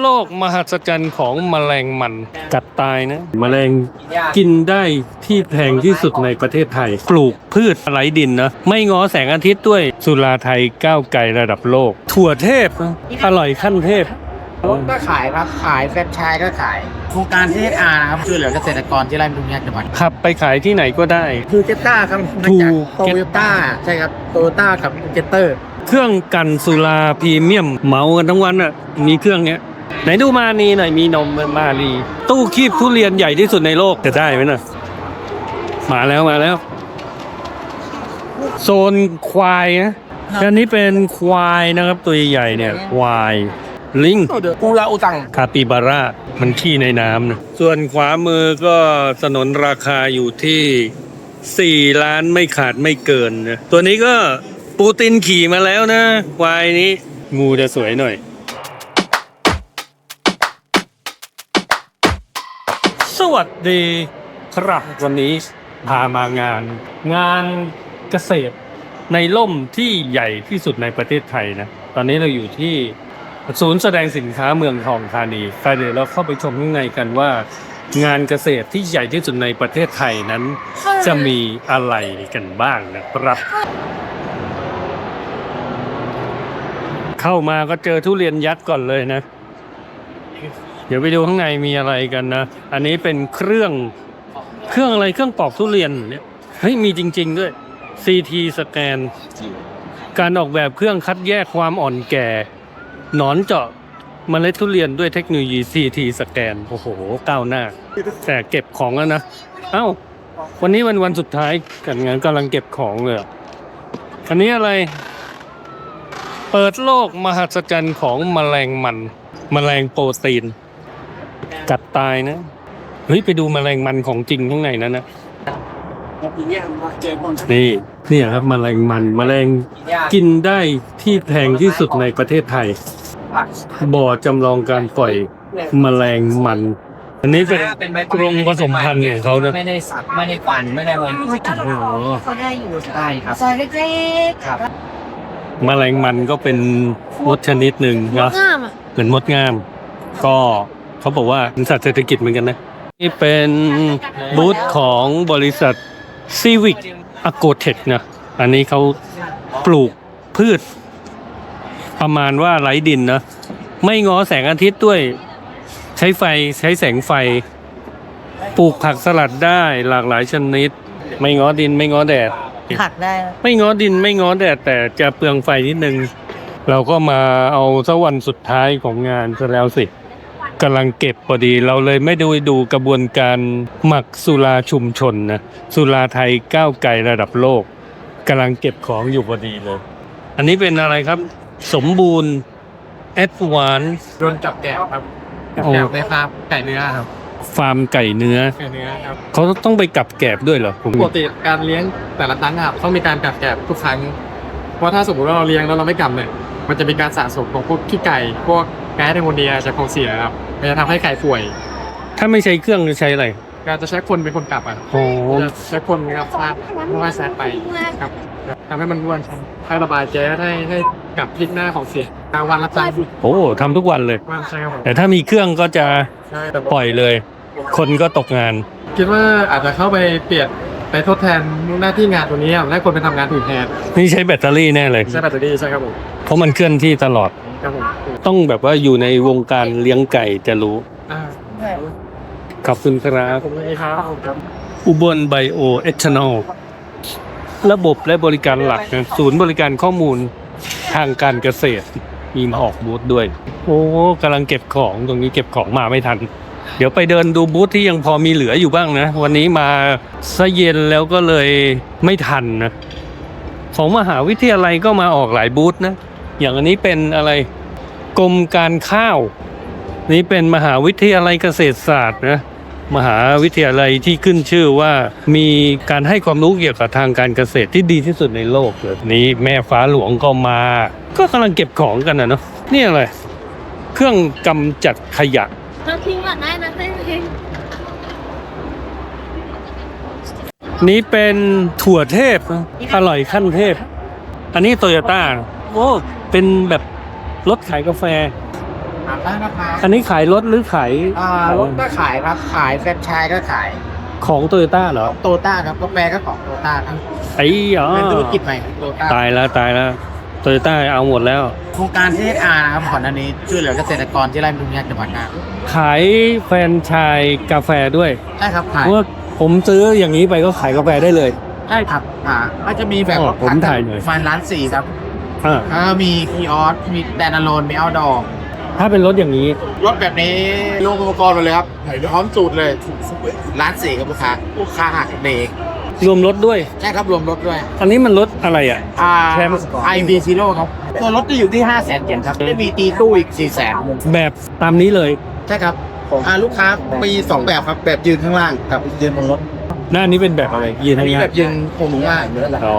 โลกมหัศจรรย์ของแมลงมันกัดตายนะ แมลงกินได้ที่แพงที่สุดในประเทศไทย ปลูกพืชไร้ดินนะ ไม่ง้อแสงอาทิตย์ด้วย สุราไทยก้าวไกลระดับโลก ถั่วเทพนะอร่อยขั้นเทพรถก็ขายครับ ขายแฟรนไชส์ก็ขาย โครงการ CSR นะครับช่วยเหลือเกษตรกรที่ไร่มะรุงยากจังหวัดขับไปขายที่ไหนก็ได้คือเจต้าครับมาทูจากโตเจโยต้าใช่ครับโตโยต้ากับเจเตอร์ เครื่องกันสุราพรีเมียมเหมากันทั้งวันอะมีเครื่องเนี้ย ไหนดูมานีหน่อยมีนมมานีตู้คีบทุเรียนใหญ่ที่สุดในโลกจะได้ไหมน่ะมาแล้วมาแล้ว โซนควายนะอันนี้เป็นควายนะครับตัวใหญ่ๆเนี่ยควายลิงกูลาอุตังคาปิบาร่ามันขี้ในน้ำนะส่วนขวามือก็สนนราคาอยู่ที่ 4 ล้านไม่ขาดไม่เกินนะตัวนี้ก็ปูตินขี่มาแล้วนะควายนี้งูจะสวยหน่อย วัสดีครับวันนี้พามางาน งานเกษตรในล่มที่ใหญ่ที่สุดในประเทศไทยนะ ตอนนี้เราอยู่ที่ศูนย์แสดงสินค้าเมืองทองธานีไปเดี๋ยวเราเข้าไปชมข้างในกันว่า งานเกษตรที่ใหญ่ที่สุดในประเทศไทยนั้น จะมีอะไรกันบ้างนะครับ เข้ามาก็เจอทุเรียนยักษ์ก่อนเลยนะ เดี๋ยวไปดูข้างในมีอะไรกันนะ อันนี้เป็นเครื่องเครื่องอะไรเครื่องปอกทุเรียนเนี่ยเฮ้ยมีจริง ๆ ด้วย CT สแกน การออกแบบเครื่องคัดแยกความอ่อนแก่ หนอนเจาะเมล็ดทุเรียนด้วยเทคโนโลยี CT สแกน โอ้โหก้าวหน้า แต่เก็บของแล้วนะเอ้า วันนี้วันวันสุดท้ายกันงานกำลังเก็บของเลยอะอันนี้อะไร เปิดโลกมหัศจรรย์ของแมลงมัน แมลงโปรตีน กัดตายนะ เฮ้ย ไปดูแมลงมันของจริงข้างในนั้นนะนี่เนี่ยครับแมลงมันแมลงกินได้ที่แพงที่สุดในประเทศไทย บ่อจำลองการปล่อยแมลงมัน อันนี้เป็นกรงผสมพันธุ์ของเขานะไม่ได้สับไม่ได้ปั่นไม่ได้อะไรโอ้โหเขาได้อยู่ได้ครับซอยเล็กครับแมลงมันก็เป็นมดชนิดหนึ่งๆนะงามอะเหมือนมดงาม ก็ เขาบอกว่าเป็นสัตว์เศรษฐกิจเหมือนกันนะ นี่เป็นบูธของบริษัทซีวิกอโกเทคนะ อันนี้เขาปลูกพืช ประมาณว่าไร้ดินนะ ไม่ง้อแสงอาทิตย์ด้วย ใช้ไฟใช้แสงไฟ ปลูกผักสลัดได้หลากหลายชนิด ไม่ง้อดินไม่ง้อแดด ผักได้ ไม่ง้อดินไม่ง้อแดด แต่จะเปลืองไฟนิดนึง เราก็มาเอาสักวันสุดท้ายของงานซะแล้วสิ กำลังเก็บพอดีเราเลยไม่ได้ดูกระบวนการหมักสุราชุมชนนะสุราไทยก้าวไกลระดับโลกกำลังเก็บของอยู่พอดีเลย อันนี้เป็นอะไรครับ สมบูรณ์แอดวานโดนจับแกะครับจับโอ้แกะในฟาร์มไก่เนื้อครับ ฟาร์มไก่เนื้อไก่เนื้อครับเขาต้องไปกับแกบด้วยเหรอผมปกติการเลี้ยงแต่ละครั้งครับต้องมีการกัดแกะทุกครั้งเพราะถ้าสมมติว่าเราเลี้ยงแล้วเราไม่กลับเนี่ยมันจะมีการสะสมของพวกขี้ไก่พวกแก๊สไอโมเนียจากของเสียครับมันจะทำให้ไก่ป่วย ถ้าไม่ใช้เครื่องจะใช้อะไรการจะใช้คนเป็นคนกลับอะโอ้จะใช้คนครับฟาดไม่ว่าแซดไปครับทำให้มันร่วนให้ระบายแก๊สให้ให้กลับพลิกหน้าของเสียกลางวันละครั้งโหทำทุกวันเลย วันใช่ครับผมแต่ถ้ามีเครื่องก็จะใช่แต่ปล่อยเลย คนก็ตกงาน คิดว่าอาจจะเข้าไปเปลี่ยนไปทดแทนหน้าที่งานตัวนี้ให้คนไปทำงานอื่นแทนนี่ใช้แบตเตอรี่แน่เลย ใช้แบตเตอรี่ใช่ครับผมเพราะมันเคลื่อนที่ตลอด ครับผมต้องแบบว่าอยู่ในวงการเลี้ยงไก่จะรู้อ่าขอบคุณครับผมเลยครับครับอุบลไบโอเอทานอลระบบและบริการหลักนะศูนย์บริการข้อมูลทางการเกษตร มีมาออกบูธด้วย โอ้กำลังเก็บของตรงนี้เก็บของมาไม่ทัน เดี๋ยวไปเดินดูบูธที่ยังพอมีเหลืออยู่บ้างนะ วันนี้มาซะเย็นแล้วก็เลยไม่ทันนะ ของมหาวิทยาลัยก็มาออกหลายบูธนะ อย่างอันนี้เป็นอะไรกรมการข้าว นี่เป็นมหาวิทยาลัยเกษตรศาสตร์นะมหาวิทยาลัยที่ขึ้นชื่อว่ามีการให้ความรู้เกี่ยวกับทางการเกษตรที่ดีที่สุดในโลกเลยนี้แม่ฟ้าหลวงก็มา ก็กำลังเก็บของกันนะเนาะนี่อะไรเครื่องกำจัดขยะเราทิ้งก่อนได้นะเต้นเองนี้เป็นถั่วเทพนะอร่อยขั้นเทพ อันนี้โตโยต้า โอ้เป็นแบบรถขายกาแฟ ถามได้นะครับอันนี้ขายรถหรือขายอ่ารถก็ขายครับขายแฟรนไชส์ก็ขายของโตโยต้าเหรอโตต้าครับกาแฟก็ของโตต้าครับไอ้อ๋อเป็นธุรกิจใหม่ของโตต้าตายแล้วตายแล้วโตโยต้าเอาหมดแล้ว โครงการ CSR นะครับก่อนหน้านี้ช่วยเหลือเกษตรกรที่ไร่มันทุ่งยางจังหวัดน่านขายแฟรนไชายกาแฟด้วยใช่ครับขายเพราะว่าผมซื้ออย่างนี้ไปก็ขายกาแฟได้เลย ใช่ครับอ่าก็จะมีแบบอ๋อผมถ่ายหน่อย ฟันร้านสี่ครับ อ่าแล้วก็มีคีออสมีแดนอโลนมีเอาดอถ้าเป็นรถอย่างนี้ รถแบบนี้ลงอุปกรณ์หมดเลยครับพร้อมสูตรเลยร้านสี่ครับลูกค้าลูกค้าหักเบรกรวมรถด้วย ใช่ครับรวมรถด้วย อันนี้มันรถอะไรอะอ่าแชมป์ไอบีซีโร่ครับตัวรถจะอยู่ที่5 0 0 0 0 0เยนครับได้มีตีตู้อีก4 0 0 0 0 0แบบตามนี้เลย ใช่ครับอ่าลูกค้ามีสองแบบครับ แบบยืนข้างล่างกับยืนบนรถ หน้านี้เป็นแบบอะไรยืนอันให้นี้ง่าแบย บยืนโค้งง่ายเยอะแหละอ๋อ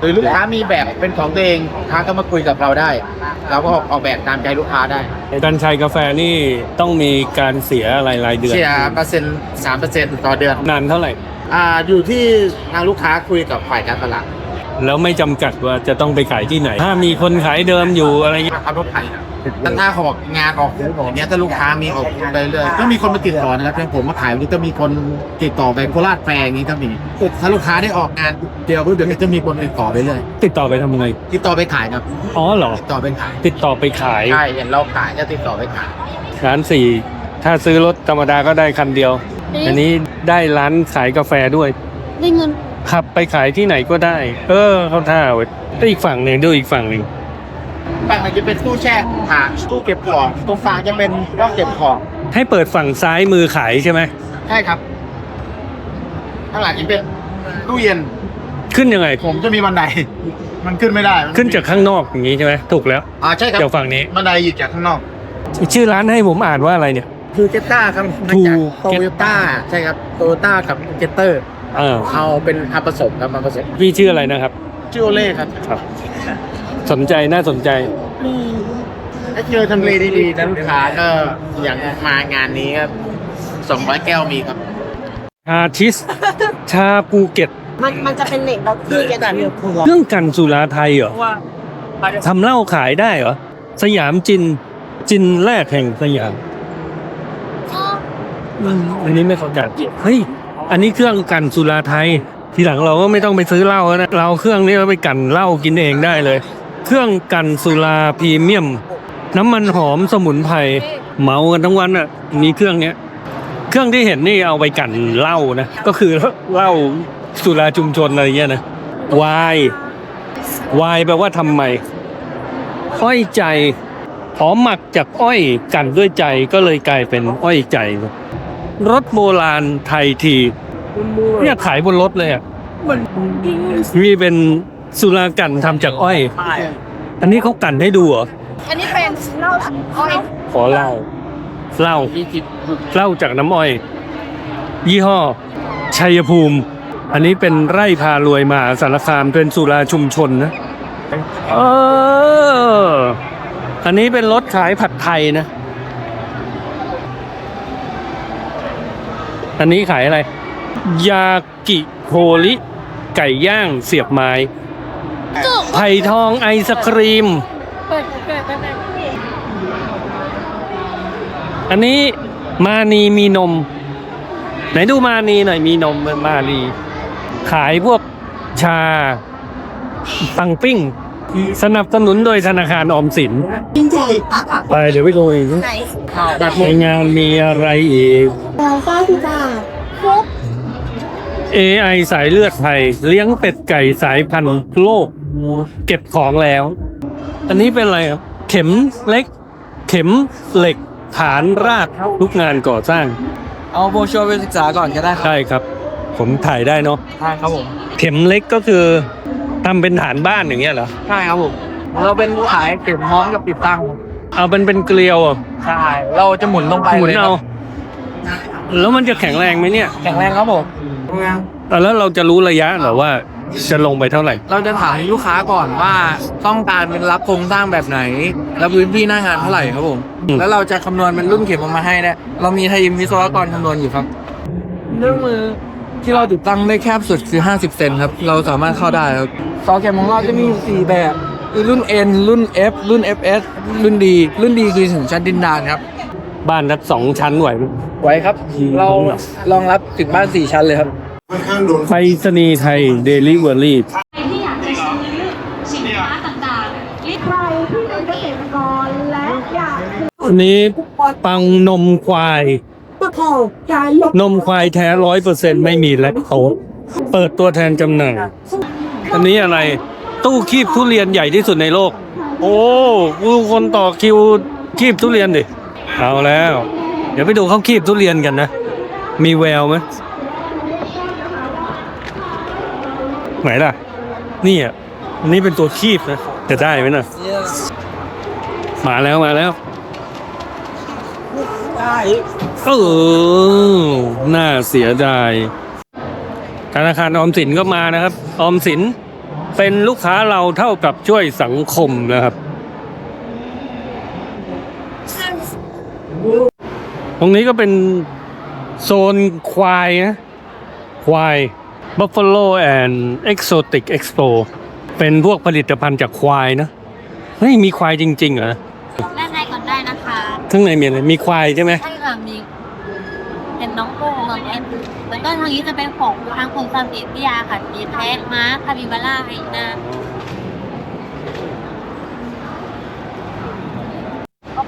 หรือลูกค้ามีแบบเป็นของตัวเองลูกค้าก็มาคุยกับเราได้ เราก็ออกแบบตามใจลูกค้าได้การใช้กาแฟนี่ต้องมีการเสียอะไรรายเดือนเสียเปอร์เซ็นต์สามเปอร์เซ็นต์ต่อเดือน นานเท่าไหร่ อ่าอยู่ที่ทางลูกค้าคุยกับฝ่ายการตลาด แล้วไม่จำกัดว่าจะต้องไปขายที่ไหน ถ้ามีคนขายเดิมอยู่อะไรเงี้ยขับรถไถแต่ถ้าเขาบอกงานออกบูธอย่างเนี้ยถ้าลูกค้ามีออกบูธไปเรื่อยก็มีคนมาติดต่อนะครับอย่างผมมาขายวันนี้ก็มีคนติดต่อไปโคราชแฟร์อย่างนี้ก็มีถ้าลูกค้าได้ออกงานเดียวปุ๊บเดี๋ยวก็จะมีคนติดต่อไปเรื่อยติดต่อไปทำไงติดต่อไปขายครับอ๋อเหรอ ติดต่อไปขายติดต่อไปขายใช่เห็นเราขายก็ติดต่อไปขาย ร้านสี่ถ้าซื้อรถธรรมดาก็ได้คันเดียว อันนี้ได้ร้านขายกาแฟด้วย ได้เงิน ขับไปขายที่ไหนก็ได้ เออ เขาท่าเว้ยแล้วอีกฝั่งหนึ่งดูอีกฝั่งหนึ่งฝั่งไหนจะเป็นตู้แช่หาตู้เก็บของตรงกลางจะเป็นร่องเก็บของให้เปิดฝั่งซ้ายมือขายใช่ไหมใช่ครับข้างหลังจะเป็นตู้เย็น ขึ้นยังไง ผมจะมีบันได มันขึ้นไม่ได้มัขึ้นจากข้างนอกอย่างนี้ใช่ไหมถูกแล้วอ่าใช่ครับจากฝั่งนี้บันไดอยู่จากข้างนอก ชื่อร้านให้ผมอ่านว่าอะไรเนี่ยคือเจต้าครับมาจากโต Toyota โยต้าใช่ครับโตโยต้ากับเจเตอร์ เออเอาเป็นอาผสมครับมาผสมพี่ชื่ออะไรนะครับ ชื่อโอเล่ครับครับ สนใจน่าสนใจ ถ้าเจอทำเลดีๆนะลูกค้าก็อย่างมางานนี้ครับสองร้อยแก้วมีครับชาทิสชาภูเก็ต มันมันจะเป็นเหล็กแล้วที่กันแบบเครื่องกันสุราไทยเหรอทำเหล้าขายได้เหรอ สยามจิน จินแรกแห่งสยามอืมอันนี้ไม่เข้าใจเฮ้ย อันนี้เครื่องกันสุราไทย ทีหลังเราก็ไม่ต้องไปซื้อเหล้าแล้วนะเราเครื่องนี้เราไปกันเหล้ากินเองได้เลย เครื่องกันสุราพรีเมียม น้ำมันหอมสมุนไพรเมากันทั้งวันอะมีเครื่องเนี้ย เครื่องที่เห็นนี่เอาไปกันเหล้านะก็คือเหล้าสุราชุมชนอะไรเงี้ยนะวายวายแปลว่าทำไมอ้อยใจหอมหมักจากอ้อยกันด้วยใจก็เลยกลายเป็นอ้อยใจ รถโบราณไทยทีเนี่ยขายบนรถเลยอะมีเป็นสุรากันทำจากอ้อย อันนี้เขากันให้ดูเหรอ อันนี้เป็นเหล้าอ้อยขอเหล้าเหล้าเหล้าจากน้ำอ้อย ยี่ห้อ ชัยภูมิ อันนี้เป็นไร่พารวยมหาสารคามเป็นสุราชุมชนนะเอออันนี้เป็นรถขายผัดไทยนะ อันนี้ขายอะไร ยากิโฮริไก่ย่างเสียบไม้จุกไผ่ทองไอศครีมเปิดเปิดเปิดเปิดอันนี้มานีมีนม ไหนดูมานีหน่อยมีนมมานีขายพวกชาตังปิ้ง สนับสนุนโดยธนาคารออมสินจริงใจไปเดี๋ยวไปดูอีกไหนในงานมีอะไรอีก เราก็ที่จะครบ AI สายเลือดไทย เลี้ยงเป็ดไก่สายพันธุ์โลก เก็บของแล้ว อันนี้เป็นอะไรครับ เข็มเล็ก เข็มเหล็กฐานรากทุกงานก่อสร้าง เอาโบชัวไปศึกษาก่อนก็ได้ครับ ใช่ครับ ผมถ่ายได้เนาะใช่ครับผม เข็มเล็กก็คือ ทำเป็นฐานบ้านอย่างเงี้ยเหรอ ใช่ครับผม เราเป็นขายเก็บพร้อมกับติดตั้งเอาเป็นเป็นเกลียวอะใช่ เราจะหมุนลงไปหมุนเลยคเอา รับแล้วมันจะแข็งแรงไหมเนี่ย แข็งแรงครับผมอะแล้วเราจะรู้ระยะเหรอว่าจะลงไปเท่าไหร่ เราจะถามลูกค้าก่อนว่าต้องการเป็นรับโครงสร้างแบบไหน แล้วพื้นที่หน้างานเท่าไหร่ครับผม อืม แล้วเราจะคำนวณเป็นรุ่นเข็มออกมาให้เนี่ยเรามีทีมวิศวกรคำนวณอยู่ครับ เรื่องมือ ที่เราติดตั้งได้แคบสุดคือ 50 เซนครับ เราสามารถเข้าได้ครับเสาเข็มของเราจะมีอยู่สี่แบบรุ่น N รุ่น F รุ่น FS รุ่น D รุ่น D คือถึงชั้นดินดานครับบ้านนักสองชั้นไหวไหมไว้ครับ เรารองรับถึงบ้าน 4 ชั้นเลยครับไปรษณีย์ไทยเดลิเวอรี่ใครที่อยากจะซื้อสินค้าต่างๆรีบใครที่เป็นเกษตรกรและอยากอันนี้ปังนมควาย ประกอบการลงนมควายแท้ร้อยเปอร์เซ็นไม่มีแลคโตสเปิดตัวแทนจำหน่ายอันนี้อะไร ตู้คีบทุเรียนใหญ่ที่สุดในโลก โอ้ผู้คนต่อคิวคีบทุเรียนดิ เอาแล้ว เดี๋ยวไปดูเขาคีบทุเรียนกันนะ มีแววไหมไหนล่ะ นี่อะนนี้เป็นตัวคีบนะ จะได้ไหมน่ะมาแล้วมาแล้ว เออน่าเสียดายธนาคารออมสินก็มานะครับ ออมสินเป็นลูกค้าเราเท่ากับช่วยสังคมนะครับ ตรงนี้ก็เป็นโซนควายนะควาย Buffalo and Exotic Expo เป็นพวกผลิตภัณฑ์จากควายนะเฮ้ยมีควายจริง ๆ เหรอ ข้างในมีอะไรมีควายใช่ไหมใช่ค่ะมีเป็นน้องโก้น้องแอนแล้วก็ทางนี้จะเป็นของทางคนสามสิทยาค่ะมีแพะม้าคาบิบาร่าไฮนา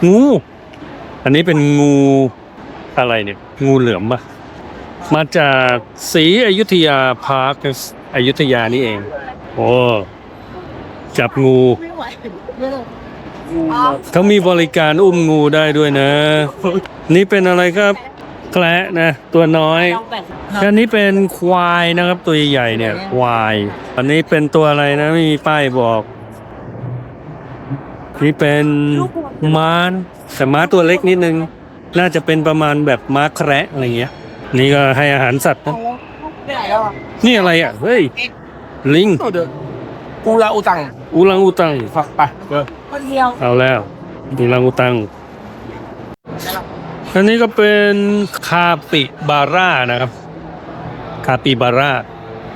งูอันนี้เป็นงูอะไรเนี่ย งูเหลือมปะมาจากศรีอยุธยาพาร์คอยุธยานี่เอง โอ้ จับงู เขามีบริการอุ้มงูได้ด้วยนะ นี่เป็นอะไรครับแกละนะ ตัวน้อยอันนี้เป็นควายนะครับ ตัวใหญ่ๆเนี่ย ควาย อันนี้เป็นตัวอะไรนะ ไม่มีป้ายบอก นี่เป็นม้าแต่ม้าตัวเล็กนิดนึง น่าจะเป็นประมาณแบบม้าแคระอะไรเงี้ย นี่ก็ให้อาหารสัตว์นะนี่อะไรอะ เฮ้ย ลิงกูลาอุตังอูรังอูตังฝักไปเออเอาแล้วอูรังอูตัง อันนี้ก็เป็นคาปิบาร่านะครับ คาปิบาร่า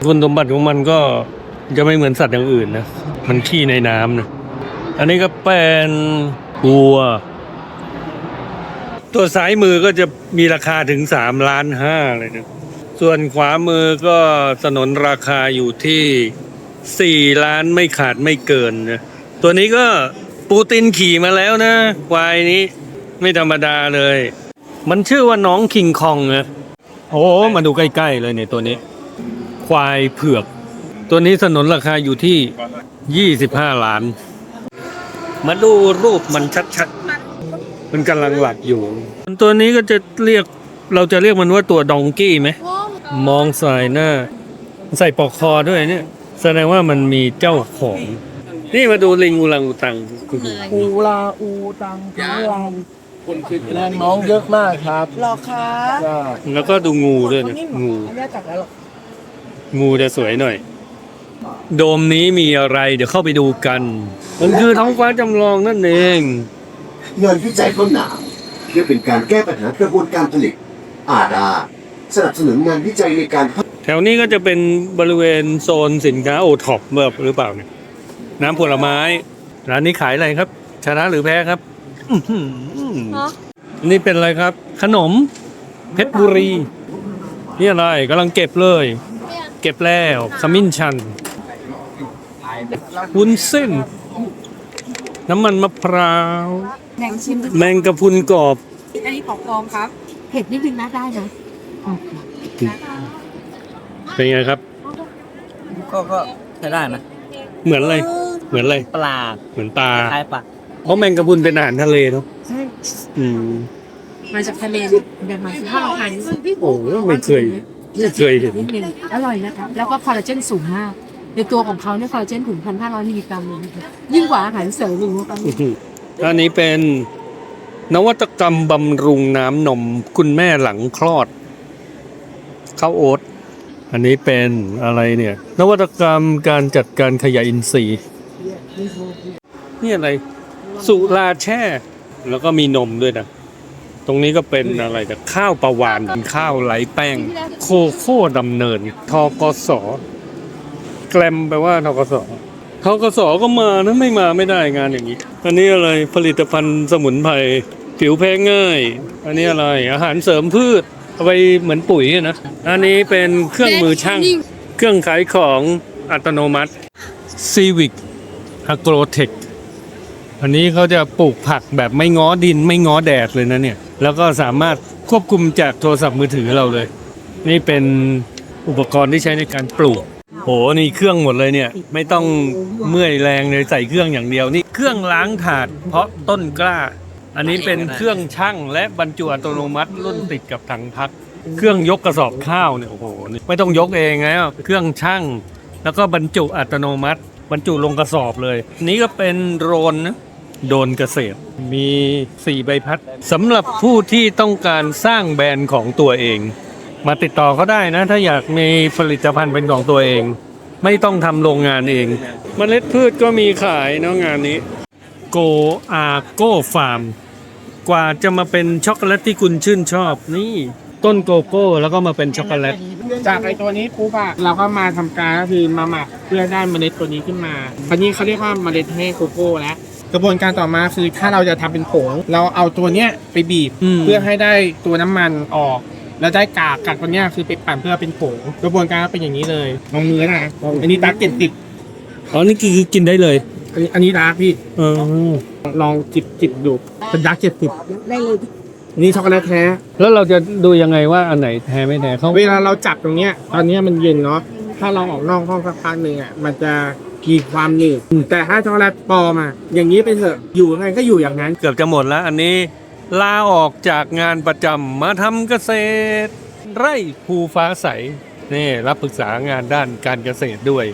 คุณสมบัติของมันก็จะไม่เหมือนสัตว์อย่างอื่นนะ มันขี้ในน้ำนะ อันนี้ก็เป็นวัว ตัวซ้ายมือก็จะมีราคาถึงสามล้านห้าเลยนะ ส่วนขวามือก็สนนราคาอยู่ที่สี่ล้านไม่ขาดไม่เกินนะ ตัวนี้ก็ ปูตินขี่มาแล้วนะควายนี้ไม่ธรรมดาเลย มันชื่อว่าน้องคิงคองนะโอ้มาดูใกล้ๆเลยเนี่ยตัวนี้ ควายเผือก ตัวนี้สนนราคาอยู่ที่ 25 ล้าน มาดูรูปมันชัดๆ มันกำลังหลักอยู่ ตัวนี้ก็จะเรียกเราจะเรียกมันว่าตัวดองกี้ไหม มองใส่หน้า ใส่ปลอกคอด้วยเนี่ย แสดงว่ามันมีเจ้าของ นี่มาดูลิงอูรังอูตังกูลาอูตังกูลาแรงน้องเยอะมากครับหรอคะก็แล้วก็ดูงูด้วยนะงูไม่ได้จับแล้วหรองูจะสวยหน่อย โดมนี้มีอะไร เดี๋ยวเข้าไปดูกัน มันคือท้องฟ้าจำลองนั่นเองงานวิจัยต้นหนาวเพื่อเป็นการแก้ปัญหากระบวนการผลิต อาดา สนับสนุนงานวิจัยในการ แถวนี้ก็จะเป็นบริเวณโซนสินค้าโอท็อปแบบหรือเปล่าเนี่ย น้ำผลไม้ ร้านนี้ขายอะไรครับ ชนะหรือแพ้ครับอื้อหือนี่เป็นอะไรครับ ขนม เพชรบุรี นี่อะไรกำลังเก็บเลยเก็บแล้วขมิ้นชันวุ้นเส้น น้ำมันมะพร้าว แบ่งชิมแมงกะพรุนกรอบ อันนี้ของปลอมครับ เผ็ดนิดนึงนะได้นะเป็นไงครับ ก็ก็ใช้ได้นะ เหมือนอะไร เหมือนอะไรปลาเหมือนปลาคล้ายปลาเพราะแมงกะพรุนเป็นอาหารทะเลเนาะใช่อืมมาจากทะเลเดี๋ยวมาซื้อข้าวทานโอ้ไม่เคยไม่เคยเห็นนิดนึงอร่อยนะคะ แล้วก็คอลลาเจนสูงมาก ในตัวของเขาเนี่ยคอลลาเจนถึงพันห้าร้อยมิลลิกรัมเลยนะคะยิ่งกว่าอาหารเสริมอีกนะคะอื้อหืออันนี้เป็นนวัตกรรมบำรุงน้ำนมคุณแม่หลังคลอดข้าวโอ๊ตอันนี้เป็นอะไรเนี่ย นวัตกรรมการจัดการขยะอินทรีย์ นี่อะไร สุราแช่ แล้วก็มีนมด้วยนะ ตรงนี้ก็เป็นอะไรแต่ข้าวประวานข้าวไหลแป้ง โคโค่ดำเนิน ทกสแกลมแปลว่าทกสททกสก็มานะไม่มาไม่ได้งานอย่างนี้ อันนี้อะไรผลิตภัณฑ์สมุนไพรผิวแพ้ง่าย อันนี้อะไรอาหารเสริมพืชเอาไปเหมือนปุ๋ยอะนะ อันนี้เป็นเครื่องมือช่าง เครื่องขายของอัตโนมัติ Civic Agrotech อันนี้เขาจะปลูกผักแบบไม่ง้อดินไม่ง้อแดดเลยนะเนี่ย แล้วก็สามารถควบคุมจากโทรศัพท์มือถือเราเลย นี่เป็นอุปกรณ์ที่ใช้ในการปลูก โห นี่เครื่องหมดเลยเนี่ย ไม่ต้องเมื่อยแรงเลยใส่เครื่องอย่างเดียว นี่เครื่องล้างถาด เพราะต้นกล้า อันนี้เป็นเครื่องช่างและบรรจุอัตโนมัติรุ่นติดกับถังพัก เครื่องยกกระสอบข้าวเนี่ยโอ้โหไม่ต้องยกเองไงเครื่องช่างแล้วก็บรรจุอัตโนมัติ บรรจุลงกระสอบเลย นี่ก็เป็นโดรนนะโดรนเกษตร มีสี่ใบพัดสำหรับผู้ที่ต้องการสร้างแบรนด์ของตัวเอง มาติดต่อเขาได้นะ ถ้าอยากมีผลิตภัณฑ์เป็นของตัวเอง ไม่ต้องทำโรงงานเองเมล็ดพืชก็มีขายเนาะงานนี้โกอาโกฟาร์มกว่าจะมาเป็นช็อกโกแลตที่คุณชื่นชอบนี่ ต้นโกโก้แล้วก็มาเป็นช็อกโกแลต จากไอตัวนี้ปุ๊บอะเราก็มาทำการก็คือมาหมักเพื่อได้เมล็ดตัวนี้ขึ้นมาอันนี้เขาเรียกว่าเมล็ดแห้งโกโก้แล้ว กระบวนการต่อมาคือถ้าเราจะทำเป็นผงเราเอาตัวเนี้ยไปบีบ อืม เพื่อให้ได้ตัวน้ำมันออก แล้วได้กากกากตัวเนี้ยคือไปปั่นเพื่อเป็นผงกระบวนการเป็นอย่างนี้เลยลองมือนะอันนี้ดาร์กเจ็ดสิบอ๋อนี่คือกินได้เลยอันนี้อันนี้ดาร์กพี่เออลองจิบจิบดูเป็นดาร์กเจ็ดสิบได้เลย นี่ช็อกโกแลตแท้ แล้วเราจะดูยังไงว่าอันไหนแท้ไม่แท้เขาเวลาเราจับตรงเนี้ย ตอนเนี้ยมันเย็นเนาะ ถ้าเราออกนอกห้องสักพักหนึ่งอะ มันจะมีความหนืดแต่ถ้าช็อกโกแลตปลอมอะอย่างนี้ไปเถอะ อยู่ยังไงก็อยู่อย่างนั้น เกือบจะหมดแล้ว อันนี้ลาออกจากงานประจำมาทำเกษตร ไร่ภูฟ้าใสนี่รับปรึกษางานด้านการเกษตรด้วย